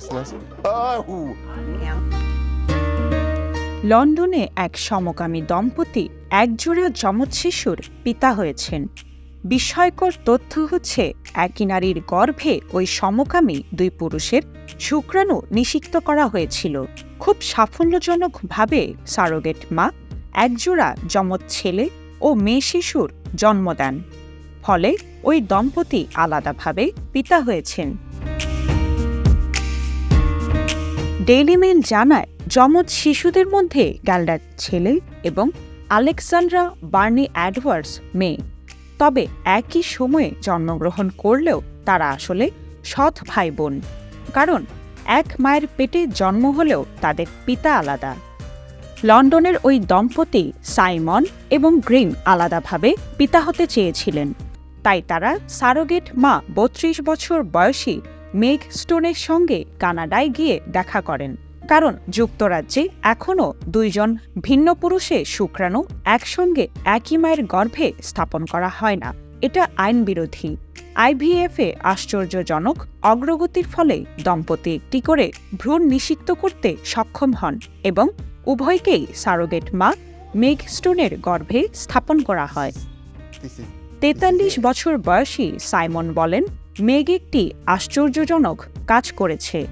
restless. Oh! লন্ডনে এক সমকামী দম্পতি একজোড়া যমজ শিশুর পিতা হয়েছেন বিস্ময়কর তথ্য হচ্ছে একই নারীর গর্ভে ওই সমকামী দুই পুরুষের শুক্রাণু নিষিক্ত করা হয়েছিল খুব সাফল্যজনকভাবে সারোগেট মা একজোড়া যমজ ছেলে ও মেয়ে শিশুর জন্ম দেন ফলে ওই দম্পতি আলাদাভাবে পিতা হয়েছেন ডেইলি মেল জানায় যমজ শিশুদের মধ্যে গ্যালডার ছেলে এবং আলেকজান্ড্রা বার্নি অ্যাডওয়ার্ডস মেয়ে। তবে একই সময়ে জন্মগ্রহণ করলেও তারা আসলে সৎ ভাই বোন কারণ এক মায়ের পেটে জন্ম হলেও তাদের পিতা আলাদা। লন্ডনের ওই দম্পতি সাইমন এবং গ্রিন আলাদাভাবে পিতা হতে চেয়েছিলেন। তাই তারা সারোগেট মা বত্রিশ বছর বয়সী মেঘ স্টোনের সঙ্গে কানাডায় গিয়ে দেখা করেন। কারণ যুক্তরাজ্যে এখনও দুইজন ভিন্ন পুরুষে শুক্রাণু একসঙ্গে একই মায়ের গর্ভে স্থাপন করা হয় না। এটা আইন বিরোধী আইভিএফে আশ্চর্যজনক অগ্রগতির ফলে দম্পতি একটি করে ভ্রূণ নিষিক্ত করতে সক্ষম হন এবং উভয়কেই সারোগেট মা মেঘ স্টোনের গর্ভে স্থাপন করা হয়। তেতাল্লিশ বছর বয়সী সাইমন বলেন মেঘ একটি আশ্চর্যজনক কাজ করেছে।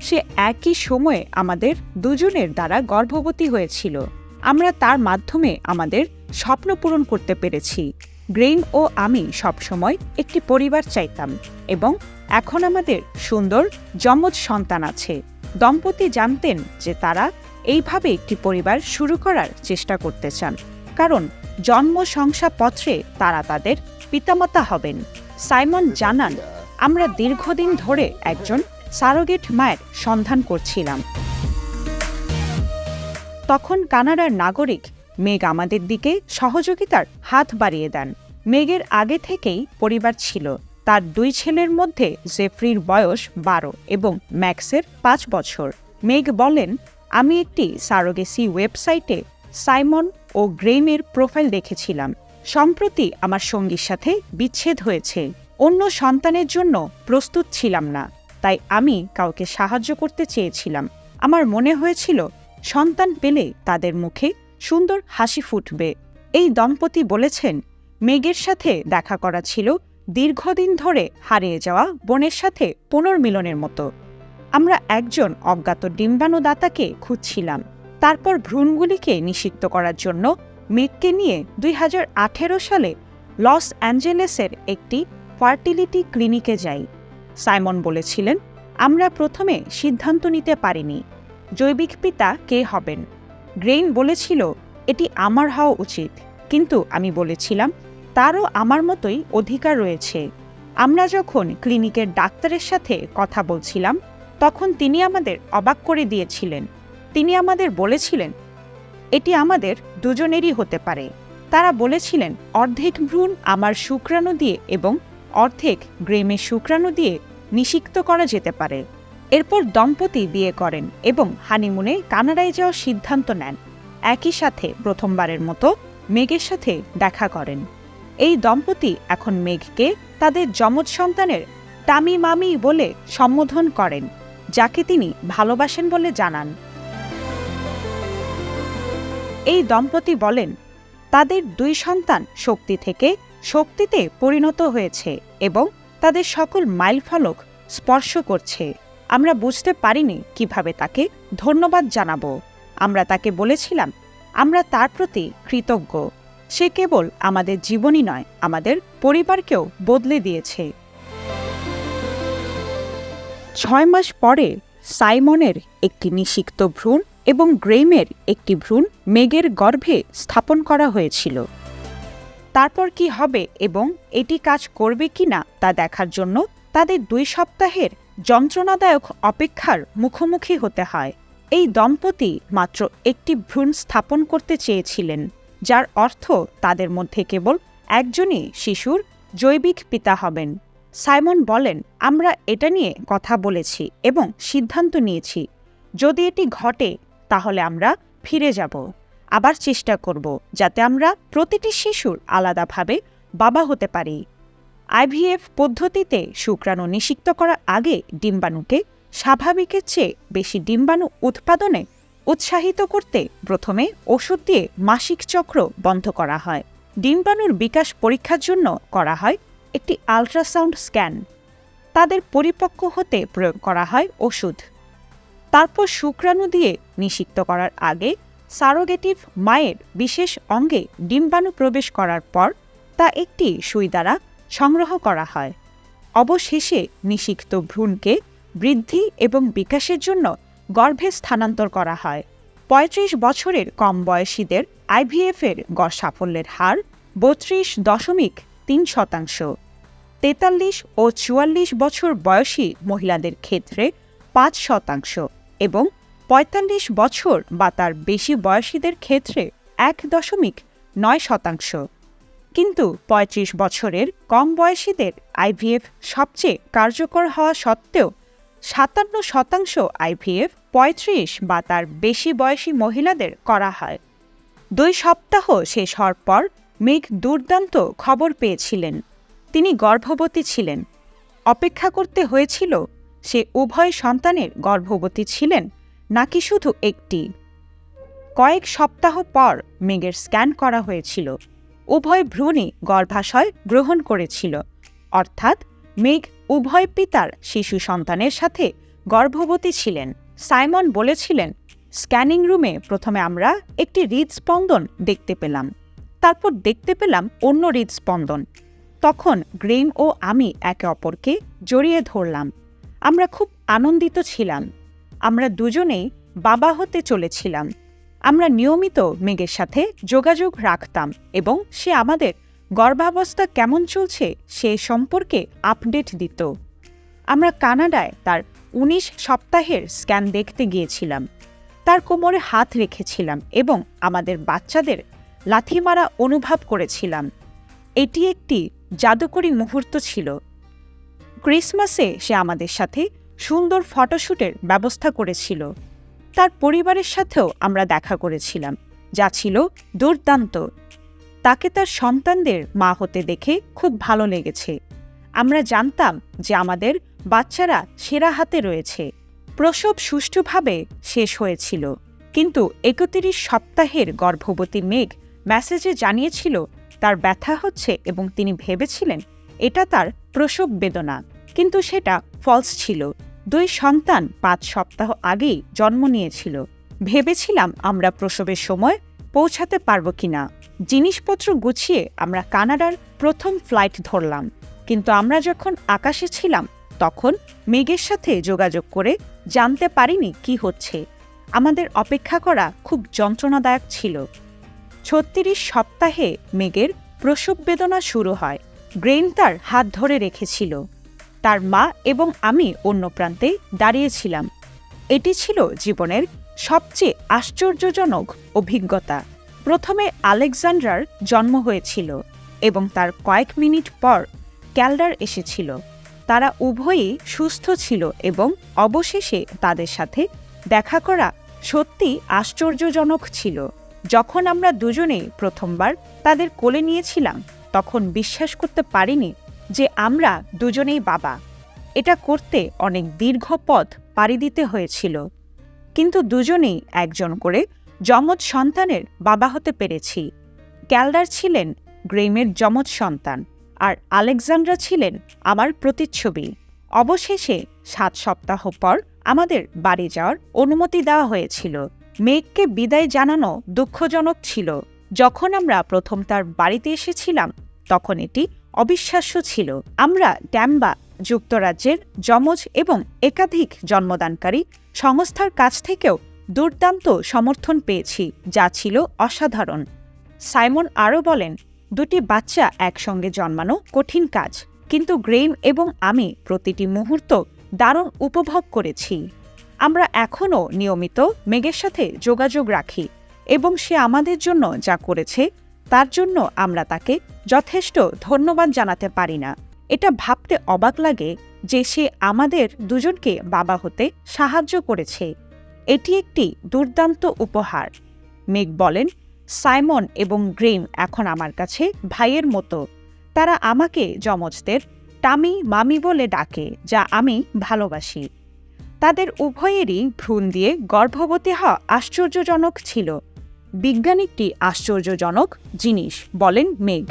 সে একই সময়ে আমাদের দুজনের দ্বারা গর্ভবতী হয়েছিল। আমরা তার মাধ্যমে আমাদের স্বপ্ন পূরণ করতে পেরেছি। গ্রেইন ও আমি সবসময় একটি পরিবার চাইতাম এবং এখন আমাদের সুন্দর, যমজ সন্তান আছে। দম্পতি জানতেন যে তারা এইভাবে একটি পরিবার শুরু করার চেষ্টা করতে চান। কারণ জন্ম শংসাপত্রে তারা তাদের পিতামাতা হবেন। সাইমন জানান, আমরা দীর্ঘদিন ধরে একজন সারোগেট মায়ের সন্ধান করছিলাম। তখন কানাডার নাগরিক মেঘ আমাদের দিকে সহযোগিতার হাত বাড়িয়ে দেন। মেঘের আগে থেকেই পরিবার ছিল। তার দুই ছেলের মধ্যে জেফরির বয়স বারো এবং ম্যাক্সের পাঁচ বছর। মেঘ বলেন, আমি একটি সারোগেসি ওয়েবসাইটে সাইমন ও গ্রেইমের প্রোফাইল দেখেছিলাম। সম্প্রতি আমার সঙ্গীর সাথে বিচ্ছেদ হয়েছে। অন্য সন্তানের জন্য প্রস্তুত ছিলাম না, তাই আমি কাউকে সাহায্য করতে চেয়েছিলাম। আমার মনে হয়েছিল, সন্তান পেলে তাদের মুখে সুন্দর হাসি ফুটবে। এই দম্পতি বলেছেন, মেঘের সাথে দেখা করা ছিল দীর্ঘদিন ধরে হারিয়ে যাওয়া বোনের সাথে পুনর্মিলনের মতো। আমরা একজন অজ্ঞাত ডিম্বাণুদাতাকে খুঁজছিলাম। তারপর ভ্রূণগুলিকে নিষিক্ত করার জন্য মেঘকে নিয়ে দুই হাজার আঠেরো সালে লস অ্যাঞ্জেলেসের একটি ফার্টিলিটি ক্লিনিকে যাই। সাইমন বলেছিলেন, আমরা প্রথমে সিদ্ধান্ত নিতে পারিনি, জৈবিক পিতা কে হবেন? গ্রেইন বলেছিল, এটি আমার হওয়া উচিত, কিন্তু আমি বলেছিলাম, তারও আমার মতোই অধিকার রয়েছে। আমরা যখন ক্লিনিকের ডাক্তারের সাথে কথা বলছিলাম, তখন তিনি আমাদের অবাক করে দিয়েছিলেন। তিনি আমাদের বলেছিলেন এটি আমাদের দুজনেরই হতে পারে। তারা বলেছিলেন, অর্ধেক ভ্রূণ আমার শুক্রাণু দিয়ে এবং অর্ধেক গ্রেমের শুক্রাণু দিয়ে নিষিক্ত করা যেতে পারে। এরপর দম্পতি বিয়ে করেন এবং হানিমুনে কানাডায় যাওয়ার সিদ্ধান্ত নেন। একই সাথে প্রথমবারের মতো মেঘের সাথে দেখা করেন। এই দম্পতি এখন মেঘকে তাদের যমজ সন্তানের টামি মামি বলে সম্বোধন করেন, যাকে তিনি ভালোবাসেন বলে জানান। এই দম্পতি বলেন, তাদের দুই সন্তান শক্তি থেকে শক্তিতে পরিণত হয়েছে এবং তাদের সকল মাইলফলক স্পর্শ করছে। আমরা বুঝতে পারিনি কীভাবে তাকে ধন্যবাদ জানাব। আমরা তাকে বলেছিলাম, আমরা তার প্রতি কৃতজ্ঞ। সে কেবল আমাদের জীবনই নয়, আমাদের পরিবারকেও বদলে দিয়েছে। ছয় মাস পরে সাইমনের একটি নিষিক্ত ভ্রূণ এবং গ্রেইমের একটি ভ্রূণ মেঘের গর্ভে স্থাপন করা হয়েছিল। তারপর কি হবে এবং এটি কাজ করবে কিনা তা দেখার জন্য তাদের দুই সপ্তাহের যন্ত্রণাদায়ক অপেক্ষার মুখোমুখি হতে হয়। এই দম্পতি মাত্র একটি ভ্রূণ স্থাপন করতে চেয়েছিলেন, যার অর্থ তাদের মধ্যে কেবল একজনই শিশুর জৈবিক পিতা হবেন। সাইমন বলেন, আমরা এটা নিয়ে কথা বলেছি এবং সিদ্ধান্ত নিয়েছি। যদি এটি ঘটে তাহলে আমরা ফিরে যাব। আবার চেষ্টা করব যাতে আমরা প্রতিটি শিশুর আলাদাভাবে বাবা হতে পারি। আইভিএফ পদ্ধতিতে শুক্রাণু নিষিক্ত করার আগে ডিম্বাণুকে স্বাভাবিকের চেয়ে বেশি ডিম্বাণু উৎপাদনে উৎসাহিত করতে প্রথমে ওষুধ দিয়ে মাসিক চক্র বন্ধ করা হয়। ডিম্বাণুর বিকাশ পরীক্ষার জন্য করা হয় একটি আল্ট্রাসাউন্ড স্ক্যান। তাদের পরিপক্ক হতে প্রয়োগ করা হয় ওষুধ। তারপর শুক্রাণু দিয়ে নিষিক্ত করার আগে সারোগেটিভ মায়ের বিশেষ অঙ্গে ডিম্বাণু প্রবেশ করার পর তা একটি সুই দ্বারা সংগ্রহ করা হয়। অবশেষে নিষিক্ত ভ্রূণকে বৃদ্ধি এবং বিকাশের জন্য গর্ভে স্থানান্তর করা হয়। পঁয়ত্রিশ বছরের কম বয়সীদের আইভিএফের গড় সাফল্যের হার বত্রিশ দশমিক তিন শতাংশ। তেতাল্লিশ ও চুয়াল্লিশ বছর বয়সী মহিলাদের ক্ষেত্রে পাঁচ শতাংশ। এবং পঁয়তাল্লিশ বছর বা তার বেশি বয়সীদের ক্ষেত্রে এক দশমিক নয় শতাংশ। কিন্তু ৩৫ বছরের কম বয়সীদের আইভিএফ সবচেয়ে কার্যকর হওয়া সত্ত্বেও সাতান্ন শতাংশ আইভিএফ পঁয়ত্রিশ বা তার বেশি বয়সী মহিলাদের করা হয়। দুই সপ্তাহ শেষ হওয়ার পর মেঘ দুর্দান্ত খবর পেয়েছিলেন। তিনি গর্ভবতী ছিলেন। অপেক্ষা করতে হয়েছিল সে উভয় সন্তানের গর্ভবতী ছিলেন, নাকি শুধু একটি। কয়েক সপ্তাহ পর মেঘের স্ক্যান করা হয়েছিল। উভয় ভ্রূণই গর্ভাশয় গ্রহণ করেছিল। অর্থাৎ মেঘ উভয় পিতার শিশু সন্তানের সাথে গর্ভবতী ছিলেন। সাইমন বলেছিলেন, স্ক্যানিং রুমে প্রথমে আমরা একটি হৃদস্পন্দন দেখতে পেলাম। তারপর দেখতে পেলাম অন্য হৃদস্পন্দন। তখন গ্রেম ও আমি একে অপরকে জড়িয়ে ধরলাম। আমরা খুব আনন্দিত ছিলাম। আমরা দুজনেই বাবা হতে চলেছিলাম। আমরা নিয়মিত মেঘের সাথে যোগাযোগ রাখতাম এবং সে আমাদের গর্ভাবস্থা কেমন চলছে সে সম্পর্কে আপডেট দিত। আমরা কানাডায় তার ১৯ সপ্তাহের স্ক্যান দেখতে গিয়েছিলাম। তার কোমরে হাত রেখেছিলাম এবং আমাদের বাচ্চাদের লাথি মারা অনুভব করেছিলাম। এটি একটি জাদুকরী মুহূর্ত ছিল। ক্রিসমাসে সে আমাদের সাথে সুন্দর ফটোশ্যুটের ব্যবস্থা করেছিল। তার পরিবারের সাথেও আমরা দেখা করেছিলাম, যা ছিল দুর্দান্ত। তাকে তার সন্তানদের মা হতে দেখে খুব ভালো লেগেছে। আমরা জানতাম যে আমাদের বাচ্চারা সেরা হাতে রয়েছে। প্রসব সুষ্ঠুভাবে শেষ হয়েছিল, কিন্তু একত্রিশ সপ্তাহের গর্ভবতী মেঘ মেসেজে জানিয়েছিল, তার ব্যথা হচ্ছে এবং তিনি ভেবেছিলেন এটা তার প্রসব বেদনা। কিন্তু সেটা ফলস ছিল। দুই সন্তান পাঁচ সপ্তাহ আগেই জন্ম নিয়েছিল। ভেবেছিলাম আমরা প্রসবের সময় পৌঁছাতে পারব কিনা। জিনিসপত্র গুছিয়ে আমরা কানাডার প্রথম ফ্লাইট ধরলাম। কিন্তু আমরা যখন আকাশে ছিলাম, তখন মেঘের সাথে যোগাযোগ করে জানতে পারিনি কি হচ্ছে। আমাদের অপেক্ষা করা খুব যন্ত্রণাদায়ক ছিল। ছত্রিশ সপ্তাহে মেঘের প্রসব বেদনা শুরু হয়। গ্রেন তার হাত ধরে রেখেছিল। তার মা এবং আমি অন্য প্রান্তে দাঁড়িয়েছিলাম। এটি ছিল জীবনের সবচেয়ে আশ্চর্যজনক অভিজ্ঞতা। প্রথমে আলেকজান্ডার জন্ম হয়েছিল এবং তার কয়েক মিনিট পর ক্যালডার এসেছিল। তারা উভয়ই সুস্থ ছিল এবং অবশেষে তাদের সাথে দেখা করা সত্যি আশ্চর্যজনক ছিল। যখন আমরা দুজনেই প্রথমবার তাদের কোলে নিয়েছিলাম, তখন বিশ্বাস করতে পারিনি যে আমরা দুজনেই বাবা। এটা করতে অনেক দীর্ঘ পথ পাড়ি দিতে হয়েছিল। কিন্তু দুজনেই একজন করে যমজ সন্তানের বাবা হতে পেরেছি। ক্যালডার ছিলেন গ্রেমের যমজ সন্তান আর আলেকজান্ড্রা ছিলেন আমার প্রতিচ্ছবি। অবশেষে সাত সপ্তাহ পর আমাদের বাড়ি যাওয়ার অনুমতি দেওয়া হয়েছিল। মেঘকে বিদায় জানানো দুঃখজনক ছিল। যখন আমরা প্রথম তার বাড়িতে এসেছিলাম, তখন এটি অবিশ্বাস্য ছিল। আমরা ট্যাম্বা যুক্তরাজ্যের যমজ এবং একাধিক জন্মদানকারী সংস্থার কাছ থেকেও দুর্দান্ত সমর্থন পেয়েছি, যা ছিল অসাধারণ। সাইমন আরও বলেন, দুটি বাচ্চা একসঙ্গে জন্মানো কঠিন কাজ, কিন্তু গ্রেম এবং আমি প্রতিটি মুহূর্ত দারুণ উপভোগ করেছি। আমরা এখনও নিয়মিত মেঘের সাথে যোগাযোগ রাখি এবং সে আমাদের জন্য যা করেছে তার জন্য আমরা তাকে যথেষ্ট ধন্যবাদ জানাতে পারি না। এটা ভাবতে অবাক লাগে যে সে আমাদের দুজনকে বাবা হতে সাহায্য করেছে। এটি একটি দুর্দান্ত উপহার। মেঘ বলেন, সাইমন এবং গ্রেম এখন আমার কাছে ভাইয়ের মতো। তারা আমাকে যমজদের টামি মামি বলে ডাকে, যা আমি ভালোবাসি। তাদের উভয়েরই ভ্রূণ দিয়ে গর্ভবতী হওয়া আশ্চর্যজনক ছিল। বিজ্ঞান একটি আশ্চর্যজনক জিনিস বলেন মেঘ।